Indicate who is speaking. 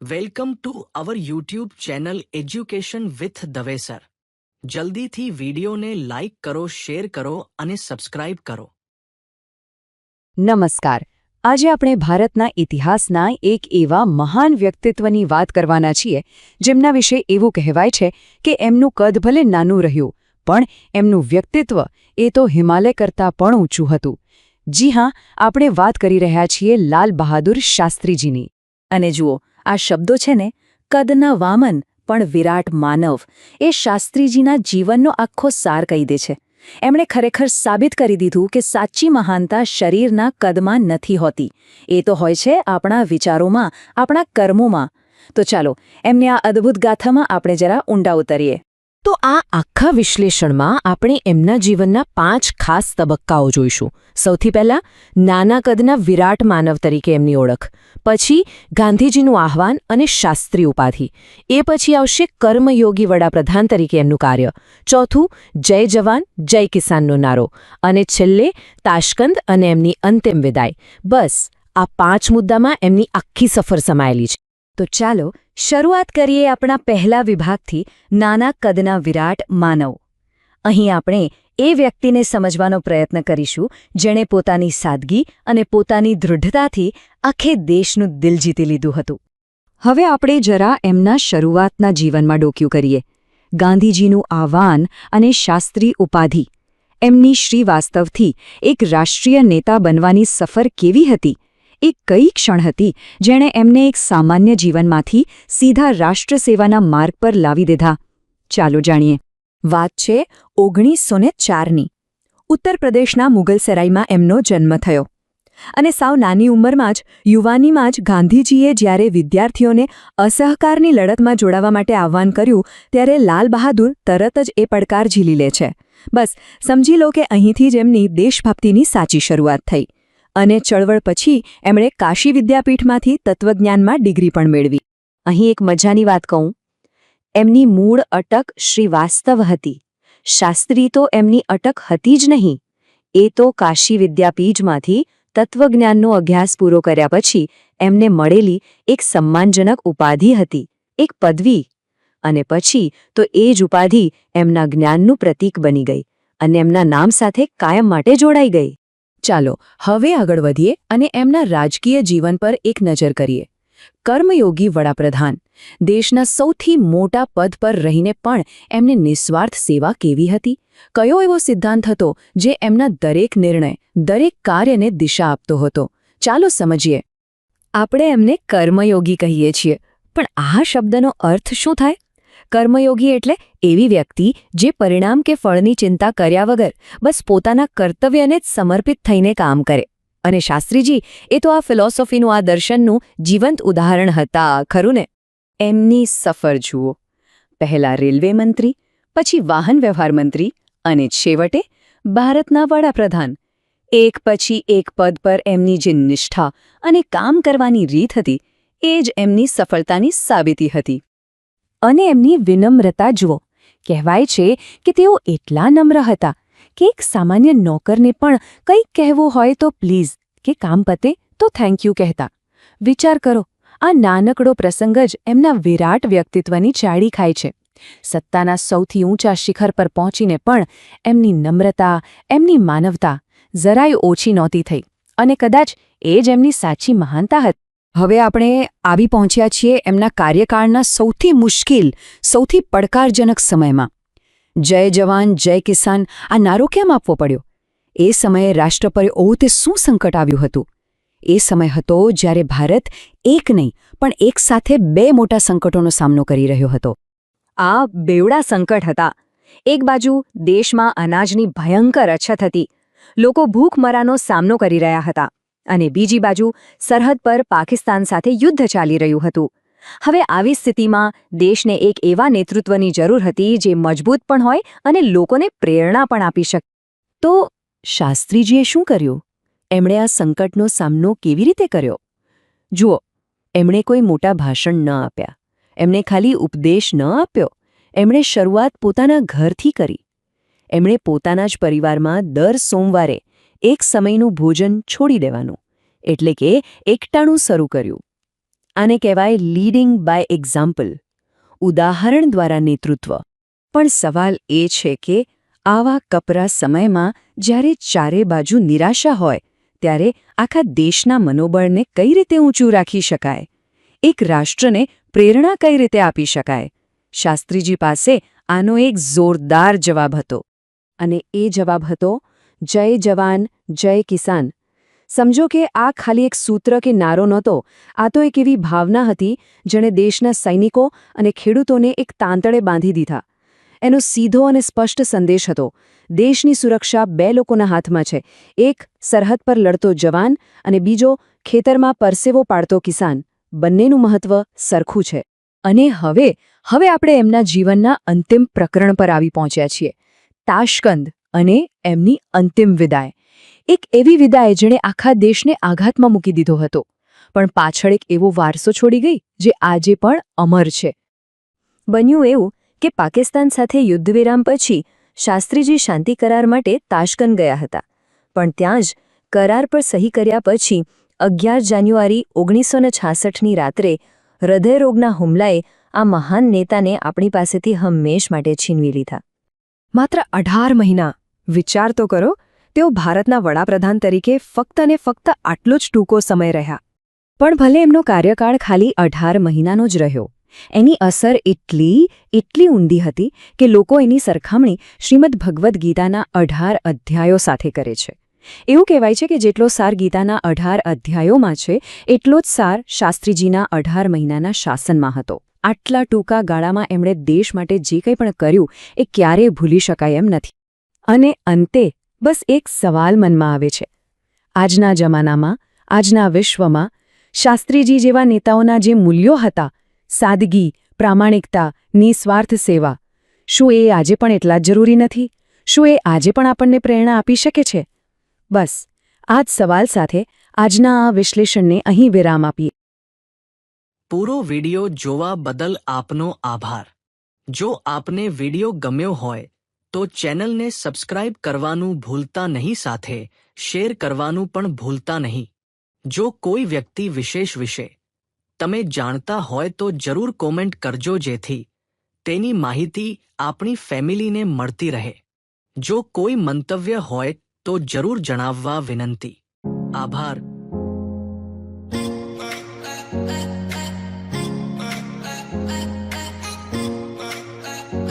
Speaker 1: Welcome to our YouTube channel education with Dave sir જલ્દીથી વિડીયોને like કરો share કરો અને સબસ્ક્રાઇબ કરો
Speaker 2: નમસ્કાર આજે આપણે ભારતના ઇતિહાસના એક એવા મહાન વ્યક્તિત્વની વાત કરવાના છીએ જેમના વિશે એવું કહેવાય છે કે એમનું કદ ભલે નાનું રહ્યું પણ એમનું વ્યક્તિત્વ એ તો હિમાલય કરતાં પણ ઊંચું હતું જી હા આપણે વાત કરી રહ્યા છીએ લાલ બહાદુર શાસ્ત્રીજીની અને જુઓ આ શબ્દો છે ને, કદના વામન, પણ વિરાટ માનવ. એ શાસ્ત્રીજીના જીવનનો આખો સાર કહી દે છે. એમણે ખરેખર સાબિત કરી દીધું કે સાચી મહાનતા શરીરના કદમાં નથી હોતી. એ તો હોય છે આપણા વિચારોમાં, આપણા કર્મોમાં. તો ચાલો, એમને આ અદ્ભુત ગાથામાં આપણે જરા ઊંડા ઉતરીએ. તો આ આખા વિશ્લેષણમાં આપણે એમના જીવનના પાંચ ખાસ તબક્કાઓ જોઈશું. સૌથી પહેલા, નાના કદના વિરાટ માનવ તરીકે એમની ઓળખ, પછી ગાંધીજીનું આહવાન અને શાસ્ત્રી ઉપાધિ. એ પછી આવશે કર્મયોગી વડાપ્રધાન તરીકે એમનું કાર્ય. ચોથું, જય જવાન, જય કિસાનનો નારો. અને છેલ્લે, તાશ્કંદ અને એમની અંતિમ વિદાય. બસ, આ પાંચ મુદ્દામાં એમની આખી સફર સમાયેલી છે. તો ચાલો શરૂઆત કરીએ આપણા પહેલા વિભાગથી નાના કદના વિરાટ માનવ. અહીં આપણે એ વ્યક્તિને સમજવાનો પ્રયત્ન કરીશું, જેણે પોતાની સાદગી અને પોતાની દૃઢતાથી આખે દેશનું દિલ જીતી લીધું હતું. હવે આપણે જરા એમના શરૂઆતના જીવનમાં ડોક્યું કરીએ. ગાંધીજીનું આહવાન અને શાસ્ત્રી ઉપાધિ. એમની શ્રીવાસ્તવથી એક રાષ્ટ્રીય નેતા બનવાની સફર કેવી હતી? એ કઈ ક્ષણ હતી જેણે એમને એક સામાન્ય જીવનમાંથી સીધા રાષ્ટ્ર સેવાના માર્ગ પર લાવી દીધા? ચાલો જાણીએ. વાત છે ઓગણીસો ને ચારની. ઉત્તર પ્રદેશના મુગલસરાઈમાં એમનો જન્મ થયો. અને સાવ નાની ઉંમરમાં જ, યુવાનીમાં જ ગાંધીજીએ જ્યારે વિદ્યાર્થીઓને અસહકારની લડતમાં જોડાવા માટે આહવાન કર્યું, ત્યારે લાલ બહાદુર તરત જ એ પડકાર ઝીલી લે છે. બસ, સમજી લો કે અહીંથી જ એમની દેશભક્તિની સાચી શરૂઆત થઈ. અને ચળવળ પછી એમણે કાશી વિદ્યાપીઠમાંથી તત્વજ્ઞાનમાં ડિગ્રી પણ મેળવી. અહીં એક મજાની વાત કહું. એમની મૂળ અટક શ્રીવાસ્તવ હતી. શાસ્ત્રી તો એમની અટક હતી જ નહીં. એ તો કાશી વિદ્યાપીઠમાંથી તત્વજ્ઞાનનો અભ્યાસ પૂરો કર્યા પછી એમને મળેલી એક સન્માનજનક ઉપાધિ હતી, એક પદવી. અને પછી તો એ જ ઉપાધિ એમના જ્ઞાનનું પ્રતીક બની ગઈ અને એમના નામ સાથે કાયમ માટે જોડાઈ ગઈ. ચાલો, હવે આગળ વધીએ અને એમના રાજકીય જીવન પર એક નજર કરીએ. કર્મયોગી વડાપ્રધાન, દેશના સૌથી મોટા પદ પર રહીને પણ એમને નિસ્વાર્થ સેવા કેવી હતી? કયો એવો સિદ્ધાંત હતો જે એમના દરેક નિર્ણય, દરેક કાર્યને દિશા આપતો હતો? ચાલો સમજીએ. આપણે એમને કર્મયોગી કહીએ છીએ, પણ આ શબ્દનો અર્થ શું થાય? કર્મયોગી એટલે એવી વ્યક્તિ જે પરિણામ કે ફળની ચિંતા કર્યા વગર બસ પોતાના કર્તવ્યને જ સમર્પિત થઈને કામ કરે. અને શાસ્ત્રીજી, એ તો આ ફિલોસોફીનું, આ દર્શનનું જીવંત ઉદાહરણ હતા, ખરું ને? એમની સફર જુઓ. પહેલા રેલવે મંત્રી, પછી વાહન વ્યવહાર મંત્રી અને છેવટે ભારતના વડાપ્રધાન. એક પછી એક પદ પર એમની જે નિષ્ઠા અને કામ કરવાની રીત હતી, એ જ એમની સફળતાની સાબિતી હતી. અને એમની વિનમ્રતા જુઓ. કહેવાય છે કે તેઓ એટલા નમ્ર હતા કે એક સામાન્ય નોકરને પણ કંઈક કહેવું હોય તો પ્લીઝ, કે કામ પતે તો થેન્ક યુ કહેતા. વિચાર કરો, આ નાનકડો પ્રસંગ જ એમના વિરાટ વ્યક્તિત્વની ચાડી ખાય છે. સત્તાના સૌથી ઊંચા શિખર પર પહોંચીને પણ એમની નમ્રતા, એમની માનવતા જરાય ઓછી નહોતી થઈ અને કદાચ એ જ એમની સાચી મહાનતા હતી. હવે આપણે આવી પહોંચ્યા છીએ એમના કાર્યકાળના સૌથી મુશ્કેલ, સૌથી પડકારજનક સમયમાં. જય જવાન, જય કિસાન, આ નારો કેમ આપવો પડ્યો? એ સમયે રાષ્ટ્ર પર ઓ તે શું સંકટ આવ્યું હતું? એ સમય હતો જ્યારે ભારત એક નહીં, પણ એક સાથે બે મોટા સંકટોનો સામનો કરી રહ્યો હતો. આ બેવડા સંકટ હતા. એક બાજુ દેશમાં અનાજની ભયંકર અછત હતી. લોકો ભૂખમરાનો સામનો કરી રહ્યા હતા. અને બીજી બાજુ સરહદ પર પાકિસ્તાન સાથે યુદ્ધ ચાલી રહ્યું હતું. હવે આવી સ્થિતિમાં દેશને એક એવા નેતૃત્વની જરૂર હતી જે મજબૂત પણ હોય અને લોકોને પ્રેરણા પણ આપી શકે તો શાસ્ત્રીજીએ શું કર્યું? એમણે આ સંકટનો સામનો કેવી રીતે કર્યો? જુઓ, એમણે કોઈ મોટા ભાષણ ન આપ્યા. એમણે ખાલી ઉપદેશ ન આપ્યો. એમણે શરૂઆત પોતાના ઘરથી કરી. એમણે પોતાના જ પરિવારમાં દર સોમવારે એક સમયનું ભોજન છોડી દેવાનું, એટલે કે એકટાણું શરૂ કર્યું. આને કહેવાય લીડિંગ બાય એક્ઝામ્પલ ઉદાહરણ દ્વારા નેતૃત્વ. પણ સવાલ એ છે કે આવા કપરા સમયમાં જ્યારે ચારે બાજુ નિરાશા હોય, ત્યારે આખા દેશના મનોબળને કઈ રીતે ઊંચું રાખી શકાય? એક રાષ્ટ્રને પ્રેરણા કઈ રીતે આપી શકાય? શાસ્ત્રીજી પાસે આનો એક જોરદાર જવાબ હતો. અને એ જવાબ હતો જય જવાન, જય કિસાન. સમજો કે આ ખાલી એક સૂત્ર કે નારો નહોતો, આ તો એક એવી ભાવના હતી જેણે દેશના સૈનિકો અને ખેડૂતોને એક તાંતળે બાંધી દીધા. એનો સીધો અને સ્પષ્ટ સંદેશ હતો, દેશની સુરક્ષા બે લોકોના હાથમાં છે, એક સરહદ પર લડતો જવાન અને બીજો ખેતરમાં પરસેવો પાડતો કિસાન. બંનેનું મહત્વ સરખું છે. અને હવે હવે આપણે એમના જીવનના અંતિમ પ્રકરણ પર આવી પહોંચ્યા છીએ. તાશકંદ. અને એમની અંતિમ વિદાય. એક એવી વિદાય જેણે આખા દેશને આઘાતમાં મૂકી દીધો હતો. પણ પાછળ એક એવો વારસો છોડી ગઈ, જે આજે પણ અમર છે. બન્યું એવું કે પાકિસ્તાન સાથે યુદ્ધવિરામ પછી શાસ્ત્રીજી શાંતિ કરાર માટે તાશ્કન ગયા હતા. પણ ત્યાં જ કરાર પર સહી કર્યા પછી અગિયાર જાન્યુઆરી ઓગણીસો છાસઠની રાત્રે હૃદયરોગના હુમલાએ આ મહાન નેતાને આપણી પાસેથી હંમેશ માટે છીનવી લીધા. માત્ર અઢાર મહિના વિચાર તો કરો, તેઓ ભારતના વડાપ્રધાન તરીકે ફક્ત અને ફક્ત આટલો જ ટૂંકો સમય રહ્યા. પણ ભલે એમનો કાર્યકાળ ખાલી અઢાર મહિનાનો જ રહ્યો, એની અસર એટલી એટલી ઊંડી હતી કે લોકો એની સરખામણી શ્રીમદ ભગવદ્ ગીતાના અઢાર અધ્યાયો સાથે કરે છે. એવું કહેવાય છે કે જેટલો સાર ગીતાના અઢાર અધ્યાયોમાં છે, એટલો જ સાર શાસ્ત્રીજીના અઢાર મહિનાના શાસનમાં હતો. આટલા ટૂંકા ગાળામાં એમણે દેશ માટે જે કંઈ પણ કર્યું, એ ક્યારેય ભૂલી શકાય એમ નથી. અને અંતે બસ એક સવાલ મનમાં આવે છે. આજના જમાનામાં, આજના વિશ્વમાં શાસ્ત્રીજી જેવા નેતાઓના જે મૂલ્યો હતા, સાદગી, પ્રામાણિકતા, નિસ્વાર્થ સેવા, શું એ આજે પણ એટલા જ જરૂરી નથી? શું એ આજે પણ આપણને પ્રેરણા આપી શકે છે? બસ, આ જ સવાલ સાથે આજના આ વિશ્લેષણને અહીં વિરામ આપીએ.
Speaker 1: પૂરો વિડિયો જોવા બદલ આપનો આભાર. જો આપને વિડિયો ગમ્યો હોય તો ચેનલને સબસ્ક્રાઇબ કરવાનું ભૂલતા નહીં સાથે શેર કરવાનું પણ ભૂલતા નહીં. જો કોઈ વ્યક્તિ વિશેષ વિશે તમે જાણતા હોય તો જરૂર કોમેન્ટ કરજો જેથી તેની માહિતી આપણી ફેમિલીને મળતી રહે. જો કોઈ મંતવ્ય હોય તો જરૂર જણાવવા વિનંતી. આભાર.